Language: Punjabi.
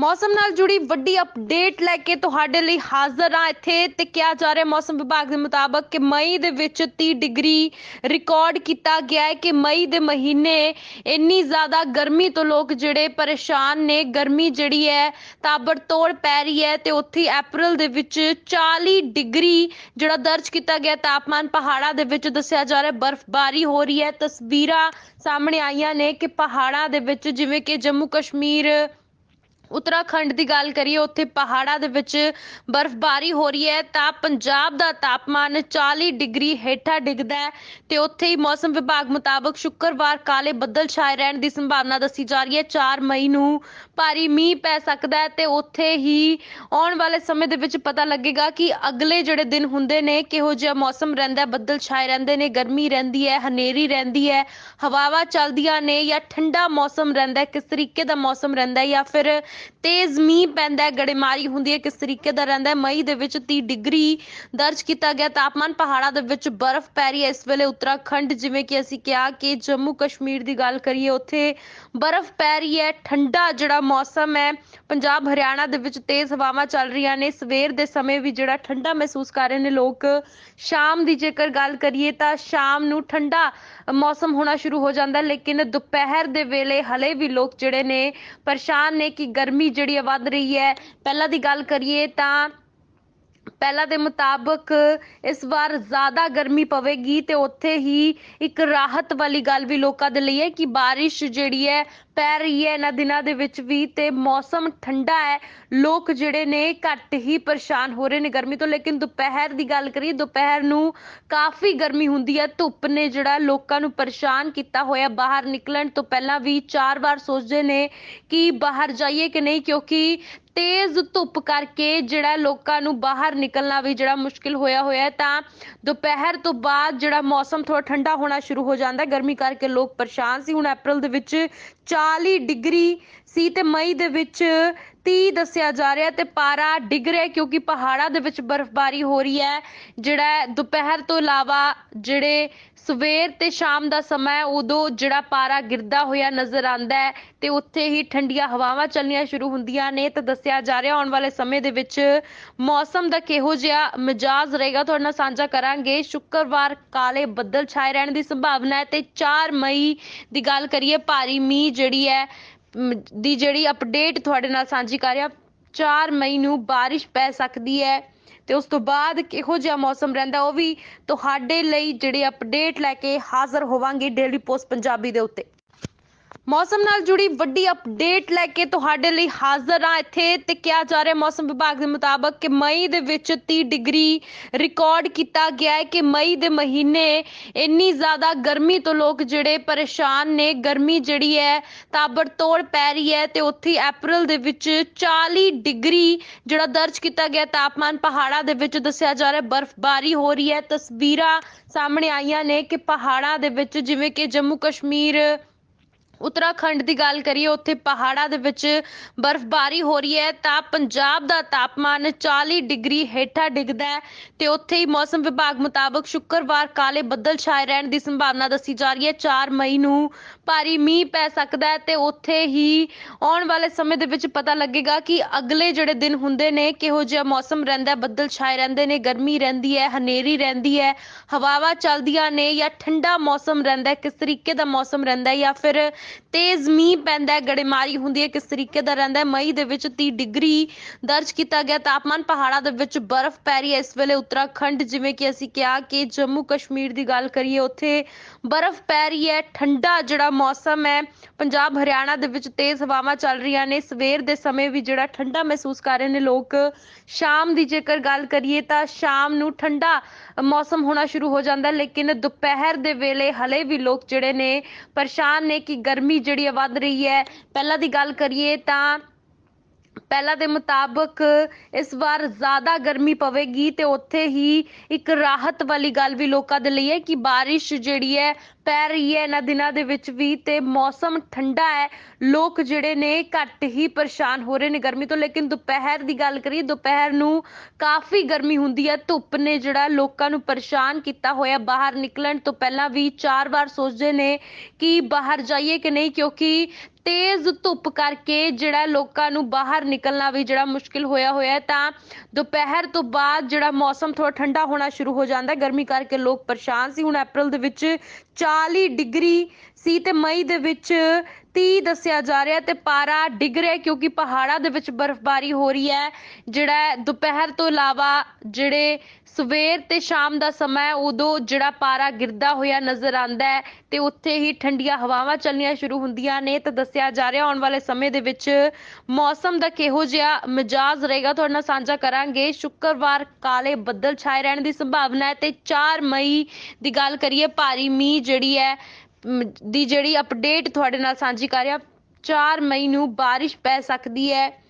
ਮੌਸਮ ਨਾਲ ਜੁੜੀ ਵੱਡੀ ਅਪਡੇਟ ਲੈ ਕੇ ਤੁਹਾਡੇ ਲਈ ਹਾਜ਼ਰ ਹਾਂ ਇੱਥੇ ਤੇ ਕਿਹਾ ਜਾ ਰਿਹਾ ਮੌਸਮ ਵਿਭਾਗ ਦੇ ਮੁਤਾਬਕ ਕਿ ਮਈ ਦੇ ਵਿੱਚ 30 ਡਿਗਰੀ ਰਿਕਾਰਡ ਕੀਤਾ ਗਿਆ ਹੈ ਕਿ ਮਈ ਦੇ ਮਹੀਨੇ ਇੰਨੀ ਜ਼ਿਆਦਾ ਗਰਮੀ ਤੋਂ ਲੋਕ ਜਿਹੜੇ ਪਰੇਸ਼ਾਨ ਨੇ, ਗਰਮੀ ਜਿਹੜੀ ਹੈ ਤਾਬੜਤੋੜ ਪੈ ਰਹੀ ਹੈ ਤੇ ਉੱਥੇ ਅਪ੍ਰੈਲ ਦੇ ਵਿੱਚ 40 ਡਿਗਰੀ ਜਿਹੜਾ ਦਰਜ ਕੀਤਾ ਗਿਆ ਤਾਪਮਾਨ ਪਹਾੜਾਂ ਦੇ ਵਿੱਚ ਦੱਸਿਆ ਜਾ ਰਿਹਾ ਬਰਫ਼ਬਾਰੀ ਹੋ ਰਹੀ ਹੈ। ਤਸਵੀਰਾਂ ਸਾਹਮਣੇ ਆਈਆਂ ਨੇ ਕਿ ਪਹਾੜਾਂ ਦੇ ਵਿੱਚ ਜਿਵੇਂ ਕਿ ਜੰਮੂ ਕਸ਼ਮੀਰ ਉੱਤਰਾਖੰਡ ਦੀ ਗੱਲ ਕਰੀਏ, ਉੱਥੇ ਪਹਾੜਾਂ ਦੇ ਵਿੱਚ ਬਰਫ਼ਬਾਰੀ ਹੋ ਰਹੀ ਹੈ, ਤਾਂ ਪੰਜਾਬ ਦਾ ਤਾਪਮਾਨ 40 ਡਿਗਰੀ ਹੇਠਾਂ ਡਿੱਗਦਾ ਹੈ ਤੇ ਉੱਥੇ ਹੀ ਮੌਸਮ ਵਿਭਾਗ ਮੁਤਾਬਕ ਸ਼ੁੱਕਰਵਾਰ ਕਾਲੇ ਬੱਦਲ ਛਾਏ ਰਹਿਣ ਦੀ ਸੰਭਾਵਨਾ ਦੱਸੀ ਜਾ ਰਹੀ ਹੈ। 4 ਮਈ ਨੂੰ ਭਾਰੀ ਮੀਂਹ ਪੈ ਸਕਦਾ ਹੈ ਤੇ ਉੱਥੇ ਹੀ ਆਉਣ ਵਾਲੇ ਸਮੇਂ ਦੇ ਵਿੱਚ ਪਤਾ ਲੱਗੇਗਾ ਕਿ ਅਗਲੇ ਜਿਹੜੇ ਦਿਨ ਹੁੰਦੇ ਨੇ, ਕਿਹੋ ਜਿਹਾ ਮੌਸਮ ਰਹਿੰਦਾ ਬੱਦਲ ਛਾਏ ਰਹਿੰਦੇ ਨੇ, ਗਰਮੀ ਰਹਿੰਦੀ ਹੈ, ਹਨੇਰੀ ਰਹਿੰਦੀ ਹੈ, ਹਵਾਵਾਂ ਚੱਲਦੀਆਂ ਨੇ ਜਾਂ ਠੰਡਾ ਮੌਸਮ ਰਹਿੰਦਾ ਕਿਸ ਤਰੀਕੇ ਦਾ ਮੌਸਮ ਰਹਿੰਦਾ ਜਾਂ ਫਿਰ ਤੇਜ਼ ਮੀਂਹ ਪੈਂਦਾ ਹੈ, ਗੜੇਮਾਰੀ ਹੁੰਦੀ ਹੈ, ਕਿਸ ਤਰੀਕੇ ਦਾ ਰਹਿੰਦਾ ਹੈ, ਮਈ ਦੇ ਵਿੱਚ 30 ਡਿਗਰੀ ਦਰਜ ਕੀਤਾ ਗਿਆ, ਤਾਪਮਾਨ ਪਹਾੜਾਂ ਦੇ ਵਿੱਚ ਬਰਫ਼ ਪੈ ਰਹੀ ਹੈ। ਇਸ ਵੇਲੇ ਉੱਤਰਾਖੰਡ, ਜਿਵੇਂ ਕਿ ਅਸੀਂ ਕਿਹਾ ਕਿ ਜੰਮੂ ਕਸ਼ਮੀਰ ਦੀ ਗੱਲ ਕਰੀਏ, ਉੱਥੇ ਬਰਫ਼ ਪੈ ਰਹੀ ਹੈ, ਠੰਡਾ ਜਿਹੜਾ ਮੌਸਮ ਹੈ, ਪੰਜਾਬ, ਹਰਿਆਣਾ ਦੇ ਵਿੱਚ ਤੇਜ਼ ਹਵਾਵਾਂ ਚੱਲ ਰਹੀਆਂ ਨੇ। ਸਵੇਰ ਦੇ ਸਮੇਂ ਵੀ ਜਿਹੜਾ ਠੰਡਾ ਮਹਿਸੂਸ ਕਰ ਰਹੇ ਨੇ ਲੋਕ, ਸ਼ਾਮ ਦੀ ਜੇਕਰ ਗੱਲ ਕਰੀਏ ਤਾਂ ਸ਼ਾਮ ਨੂੰ ਠੰਡਾ ਮੌਸਮ ਹੋਣਾ ਸ਼ੁਰੂ ਹੋ ਜਾਂਦਾ ਲੇਕਿਨ ਦੁਪਹਿਰ ਦੇ ਵੇਲੇ ਹਲੇ ਵੀ ਲੋਕ ਜਿਹੜੇ ਨੇ, ਪਰੇਸ਼ਾਨ ਨੇ ਕਿ ਗਰਮੀ ਗਰਮੀ ਜਿਹੜੀ ਹੈ ਵੱਧ ਰਹੀ ਹੈ। ਪਹਿਲਾਂ ਦੀ ਗੱਲ ਕਰੀਏ ਤਾਂ ਪਹਿਲਾਂ ਦੇ ਮੁਤਾਬਕ ਇਸ ਵਾਰ ਜ਼ਿਆਦਾ ਗਰਮੀ ਪਵੇਗੀ ਤੇ ਉੱਥੇ ਹੀ ਇੱਕ ਰਾਹਤ ਵਾਲੀ ਗੱਲ ਵੀ ਲੋਕਾਂ ਦੇ ਲਈ ਹੈ ਕਿ ਬਾਰਿਸ਼ ਜਿਹੜੀ ਹੈ ਪੈ ਰਹੀ ਹੈ ਇਹਨਾਂ ਦਿਨਾਂ ਦੇ ਵਿੱਚ ਵੀ ਤੇ ਮੌਸਮ ਠੰਡਾ ਹੈ। ਲੋਕ ਜਿਹੜੇ ਨੇ ਘੱਟ ਹੀ ਪਰੇਸ਼ਾਨ ਹੋ ਰਹੇ ਨੇ ਗਰਮੀ ਤੋਂ, ਲੇਕਿਨ ਦੁਪਹਿਰ ਦੀ ਗੱਲ ਕਰੀਏ, ਦੁਪਹਿਰ ਨੂੰ ਕਾਫੀ ਗਰਮੀ ਹੁੰਦੀ ਹੈ। ਧੁੱਪ ਨੇ ਜਿਹੜਾ ਲੋਕਾਂ ਨੂੰ ਪਰੇਸ਼ਾਨ ਕੀਤਾ ਹੋਇਆ, ਬਾਹਰ ਨਿਕਲਣ ਤੋਂ ਪਹਿਲਾਂ ਵੀ ਚਾਰ ਵਾਰ ਸੋਚਦੇ ਨੇ ਕਿ ਬਾਹਰ ਜਾਈਏ ਕਿ ਨਹੀਂ, ਕਿਉਂਕਿ ਤੇਜ਼ ਧੁੱਪ ਕਰਕੇ ਜਿਹੜਾ ਲੋਕਾਂ ਨੂੰ ਬਾਹਰ ਨਿਕਲਣਾ ਵੀ ਜਿਹੜਾ ਮੁਸ਼ਕਿਲ ਹੋਇਆ ਹੋਇਆ ਹੈ, ਤਾਂ ਦੁਪਹਿਰ ਤੋਂ ਬਾਅਦ ਜਿਹੜਾ ਮੌਸਮ ਥੋੜਾ ਠੰਡਾ ਹੋਣਾ ਸ਼ੁਰੂ ਹੋ ਜਾਂਦਾ ਹੈ। ਗਰਮੀ ਕਰਕੇ ਲੋਕ ਪਰੇਸ਼ਾਨ ਸੀ। ਹੁਣ ਅਪ੍ਰੈਲ ਦੇ ਵਿੱਚ 40 ਡਿਗਰੀ ਸੀ ਤੇ ਮਈ ਦੇ ਵਿੱਚ 30 ਦੱਸਿਆ ਜਾ ਰਿਹਾ ਤੇ ਪਾਰਾ ਡਿੱਗ ਰਿਹਾ ਕਿਉਂਕਿ ਪਹਾੜਾਂ ਦੇ ਵਿੱਚ ਬਰਫ਼ਬਾਰੀ ਹੋ ਰਹੀ ਹੈ। ਜਿਹੜਾ ਦੁਪਹਿਰ ਤੋਂ ਇਲਾਵਾ ਜਿਹੜੇ ਸਵੇਰ ਤੇ ਸ਼ਾਮ ਦਾ ਸਮਾਂ ਉਦੋਂ ਜਿਹੜਾ ਪਾਰਾ ਗਿਰਦਾ ਹੋਇਆ ਨਜ਼ਰ ਆਂਦਾ ਹੈ ਤੇ ਉੱਥੇ ਹੀ ਠੰਡੀਆਂ ਹਵਾਵਾਂ ਚੱਲਣੀਆਂ ਸ਼ੁਰੂ ਹੁੰਦੀਆਂ ਨੇ। ਤਾਂ ਦੱਸਿਆ ਜਾ ਰਿਹਾ, ਆਉਣ ਵਾਲੇ ਸਮੇਂ ਦੇ ਵਿੱਚ ਮੌਸਮ ਦਾ ਕਿਹੋ ਜਿਹਾ ਮਿਜਾਜ਼ ਰਹੇਗਾ, ਤੁਹਾਡੇ ਨਾਲ ਸਾਂਝਾ ਕਰਾਂਗੇ। ਸ਼ੁੱਕਰਵਾਰ ਕਾਲੇ ਬੱਦਲ ਛਾਏ ਰਹਿਣ ਦੀ ਸੰਭਾਵਨਾ ਹੈ ਤੇ 4 ਮਈ ਦੀ ਗੱਲ ਕਰੀਏ, ਭਾਰੀ ਮੀਂਹ ਜਿਹੜੀ ਹੈ ਦੀ ਜਿਹੜੀ ਅਪਡੇਟ ਤੁਹਾਡੇ ਨਾਲ ਸਾਂਝੀ ਕਰ ਰਿਹਾ 4 ਮਈ ਨੂੰ ਬਾਰਿਸ਼ ਪੈ ਸਕਦੀ ਹੈ ਤੇ ਉਸ ਤੋਂ ਬਾਅਦ ਕਿਹੋ ਜਿਹਾ ਮੌਸਮ ਰਹਿੰਦਾ, ਉਹ ਵੀ ਤੁਹਾਡੇ ਲਈ ਜਿਹੜੀ ਅਪਡੇਟ ਲੈ ਕੇ ਹਾਜ਼ਰ ਹੋਵਾਂਗੇ ਡੇਲੀ ਪੋਸਟ ਪੰਜਾਬੀ ਦੇ ਉੱਤੇ। ਮੌਸਮ ਨਾਲ ਜੁੜੀ ਵੱਡੀ ਅਪਡੇਟ ਲੈ ਕੇ ਤੁਹਾਡੇ ਲਈ ਹਾਜ਼ਰ ਹਾਂ ਇੱਥੇ ਤੇ ਕਿਹਾ ਜਾ ਰਿਹਾ ਮੌਸਮ ਵਿਭਾਗ ਦੇ ਮੁਤਾਬਕ ਕਿ ਮਈ ਦੇ ਵਿੱਚ 30 ਡਿਗਰੀ ਰਿਕਾਰਡ ਕੀਤਾ ਗਿਆ ਹੈ ਕਿ ਮਈ ਦੇ ਮਹੀਨੇ ਇੰਨੀ ਜ਼ਿਆਦਾ ਗਰਮੀ ਤੋਂ ਲੋਕ ਜਿਹੜੇ ਪਰੇਸ਼ਾਨ ਨੇ, ਗਰਮੀ ਜਿਹੜੀ ਹੈ ਤਾਬੜਤੋੜ ਪੈ ਰਹੀ ਹੈ ਤੇ ਉੱਥੇ ਅਪ੍ਰੈਲ ਦੇ ਵਿੱਚ 40 ਡਿਗਰੀ ਜਿਹੜਾ ਦਰਜ ਕੀਤਾ ਗਿਆ ਤਾਪਮਾਨ ਪਹਾੜਾਂ ਦੇ ਵਿੱਚ ਦੱਸਿਆ ਜਾ ਰਿਹਾ ਬਰਫ਼ਬਾਰੀ ਹੋ ਰਹੀ ਹੈ। ਤਸਵੀਰਾਂ ਸਾਹਮਣੇ ਆਈਆਂ ਨੇ ਕਿ ਪਹਾੜਾਂ ਦੇ ਵਿੱਚ ਜਿਵੇਂ ਕਿ ਜੰਮੂ ਕਸ਼ਮੀਰ ਉੱਤਰਾਖੰਡ ਦੀ ਗੱਲ ਕਰੀਏ, ਉੱਥੇ ਪਹਾੜਾਂ ਦੇ ਵਿੱਚ ਬਰਫ਼ਬਾਰੀ ਹੋ ਰਹੀ ਹੈ, ਤਾਂ ਪੰਜਾਬ ਦਾ ਤਾਪਮਾਨ 40 ਡਿਗਰੀ ਹੇਠਾਂ ਡਿੱਗਦਾ ਹੈ ਤੇ ਉੱਥੇ ਹੀ ਮੌਸਮ ਵਿਭਾਗ ਮੁਤਾਬਕ ਸ਼ੁੱਕਰਵਾਰ ਕਾਲੇ ਬੱਦਲ ਛਾਏ ਰਹਿਣ ਦੀ ਸੰਭਾਵਨਾ ਦੱਸੀ ਜਾ ਰਹੀ ਹੈ। 4 ਮਈ ਨੂੰ ਭਾਰੀ ਮੀਂਹ ਪੈ ਸਕਦਾ ਹੈ ਤੇ ਉੱਥੇ ਹੀ ਆਉਣ ਵਾਲੇ ਸਮੇਂ ਦੇ ਵਿੱਚ ਪਤਾ ਲੱਗੇਗਾ ਕਿ ਅਗਲੇ ਜਿਹੜੇ ਦਿਨ ਹੁੰਦੇ ਨੇ, ਕਿਹੋ ਜਿਹਾ ਮੌਸਮ ਰਹਿੰਦਾ ਬੱਦਲ ਛਾਏ ਰਹਿੰਦੇ ਨੇ, ਗਰਮੀ ਰਹਿੰਦੀ ਹੈ, ਹਨੇਰੀ ਰਹਿੰਦੀ ਹੈ, ਹਵਾਵਾਂ ਚੱਲਦੀਆਂ ਨੇ ਜਾਂ ਠੰਡਾ ਮੌਸਮ ਰਹਿੰਦਾ ਕਿਸ ਤਰੀਕੇ ਦਾ ਮੌਸਮ ਰਹਿੰਦਾ ਜਾਂ ਫਿਰ ਤੇਜ਼ ਮੀਂਹ ਪੈਂਦਾ ਹੈ, ਗੜੇਮਾਰੀ ਹੁੰਦੀ ਹੈ, ਕਿਸ ਤਰੀਕੇ ਦਾ ਰਹਿੰਦਾ ਹੈ, ਮਈ ਦੇ ਵਿੱਚ 30 ਡਿਗਰੀ ਦਰਜ ਕੀਤਾ ਗਿਆ, ਤਾਪਮਾਨ ਪਹਾੜਾਂ ਦੇ ਵਿੱਚ ਬਰਫ਼ ਪੈ ਰਹੀ ਹੈ। ਇਸ ਵੇਲੇ ਉੱਤਰਾਖੰਡ, ਜਿਵੇਂ ਕਿ ਅਸੀਂ ਕਿਹਾ ਕਿ ਜੰਮੂ ਕਸ਼ਮੀਰ ਦੀ ਗੱਲ ਕਰੀਏ, ਉੱਥੇ ਬਰਫ਼ ਪੈ ਰਹੀ ਹੈ, ਠੰਡਾ ਜਿਹੜਾ ਮੌਸਮ ਹੈ, ਪੰਜਾਬ, ਹਰਿਆਣਾ ਦੇ ਵਿੱਚ ਤੇਜ਼ ਹਵਾਵਾਂ ਚੱਲ ਰਹੀਆਂ ਨੇ। ਸਵੇਰ ਦੇ ਸਮੇਂ ਵੀ ਜਿਹੜਾ ਠੰਡਾ ਮਹਿਸੂਸ ਕਰ ਰਹੇ ਨੇ ਲੋਕ, ਸ਼ਾਮ ਦੀ ਜੇਕਰ ਗੱਲ ਕਰੀਏ ਤਾਂ ਸ਼ਾਮ ਨੂੰ ਠੰਡਾ ਮੌਸਮ ਹੋਣਾ ਸ਼ੁਰੂ ਹੋ ਜਾਂਦਾ ਲੇਕਿਨ ਦੁਪਹਿਰ ਦੇ ਵੇਲੇ ਹਲੇ ਵੀ ਲੋਕ ਜਿਹੜੇ ਨੇ, ਪਰੇਸ਼ਾਨ ਨੇ ਕਿ ਗਰਮੀ ਗਰਮੀ ਜਿਹੜੀ ਹੈ ਵੱਧ ਰਹੀ ਹੈ। ਪਹਿਲਾਂ ਦੀ ਗੱਲ ਕਰੀਏ ਤਾਂ ਪਹਿਲਾਂ ਦੇ ਮੁਤਾਬਕ ਇਸ ਵਾਰ ਜ਼ਿਆਦਾ ਗਰਮੀ ਪਵੇਗੀ ਤੇ ਉੱਥੇ ਹੀ ਇੱਕ ਰਾਹਤ ਵਾਲੀ ਗੱਲ ਵੀ ਲੋਕਾਂ ਦੇ ਲਈ ਹੈ ਕਿ ਬਾਰਿਸ਼ ਜਿਹੜੀ ਹੈ ਪੈ ਰਹੀ ਹੈ। ਇਹਨਾਂ ਦਿਨਾਂ ਦੇ ਵਿੱਚ ਵੀ ਤੇ ਮੌਸਮ ਠੰਡਾ ਹੈ। ਲੋਕ ਜਿਹੜੇ ਨੇ ਘੱਟ ਹੀ ਪਰੇਸ਼ਾਨ ਹੋ ਰਹੇ ਨੇ ਗਰਮੀ ਤੋਂ। ਲੇਕਿਨ ਦੁਪਹਿਰ ਦੀ ਗੱਲ ਕਰੀਏ, ਦੁਪਹਿਰ ਨੂੰ ਕਾਫੀ ਗਰਮੀ ਹੁੰਦੀ ਹੈ। ਧੁੱਪ ਨੇ ਜਿਹੜਾ ਲੋਕਾਂ ਨੂੰ ਪਰੇਸ਼ਾਨ ਕੀਤਾ ਹੋਇਆ। ਬਾਹਰ ਨਿਕਲਣ ਤੋਂ ਪਹਿਲਾਂ ਵੀ ਚਾਰ ਵਾਰ ਸੋਚਦੇ ਨੇ ਕਿ ਬਾਹਰ ਜਾਈਏ ਕਿ ਨਹੀਂ, ਕਿਉਂਕਿ ਤੇਜ਼ ਧੁੱਪ ਕਰਕੇ ਜਿਹੜਾ ਲੋਕਾਂ ਨੂੰ ਬਾਹਰ ਨਿਕਲਣਾ ਵੀ ਜਿਹੜਾ ਮੁਸ਼ਕਿਲ ਹੋਇਆ ਹੋਇਆ ਤਾਂ ਦੁਪਹਿਰ ਤੋਂ ਬਾਅਦ ਜਿਹੜਾ ਮੌਸਮ ਥੋੜਾ ਠੰਡਾ ਹੋਣਾ ਸ਼ੁਰੂ ਹੋ ਜਾਂਦਾ ਗਰਮੀ ਕਰਕੇ ਲੋਕ ਪਰੇਸ਼ਾਨ ਸੀ। ਹੁਣ ਅਪ੍ਰੈਲ ਦੇ ਵਿੱਚ 40 ਡਿਗਰੀ ਸੀ ਤੇ ਮਈ ਦੇ ਵਿੱਚ 30 ਦੱਸਿਆ ਜਾ ਰਿਹਾ ਤੇ ਪਾਰਾ ਡਿੱਗ ਰਿਹਾ ਕਿਉਂਕਿ ਪਹਾੜਾਂ ਦੇ ਵਿੱਚ ਬਰਫ਼ਬਾਰੀ ਹੋ ਰਹੀ ਹੈ। ਜਿਹੜਾ ਦੁਪਹਿਰ ਤੋਂ ਇਲਾਵਾ ਜਿਹੜੇ ਸਵੇਰ ਤੇ ਸ਼ਾਮ ਦਾ ਸਮਾਂ ਉਦੋਂ ਜਿਹੜਾ ਪਾਰਾ ਗਿਰਦਾ ਹੋਇਆ ਨਜ਼ਰ ਆਂਦਾ ਹੈ ਤੇ ਉੱਥੇ ਹੀ ਠੰਡੀਆਂ ਹਵਾਵਾਂ ਚੱਲਣੀਆਂ ਸ਼ੁਰੂ ਹੁੰਦੀਆਂ ਨੇ। ਤਾਂ ਦੱਸਿਆ ਜਾ ਰਿਹਾ, ਆਉਣ ਵਾਲੇ ਸਮੇਂ ਦੇ ਵਿੱਚ ਮੌਸਮ ਦਾ ਕਿਹੋ ਜਿਹਾ ਮਿਜਾਜ਼ ਰਹੇਗਾ, ਤੁਹਾਡੇ ਨਾਲ ਸਾਂਝਾ ਕਰਾਂਗੇ। ਸ਼ੁੱਕਰਵਾਰ ਕਾਲੇ ਬੱਦਲ ਛਾਏ ਰਹਿਣ ਦੀ ਸੰਭਾਵਨਾ ਹੈ ਤੇ 4 ਮਈ ਦੀ ਗੱਲ ਕਰੀਏ, ਭਾਰੀ ਮੀਂਹ ਜਿਹੜੀ ਹੈ ਦੀ ਜਿਹੜੀ ਅਪਡੇਟ ਤੁਹਾਡੇ ਨਾਲ ਸਾਂਝੀ ਕਰ ਰਿਹਾ 4 ਮਈ ਨੂੰ ਬਾਰਿਸ਼ ਪੈ ਸਕਦੀ ਹੈ।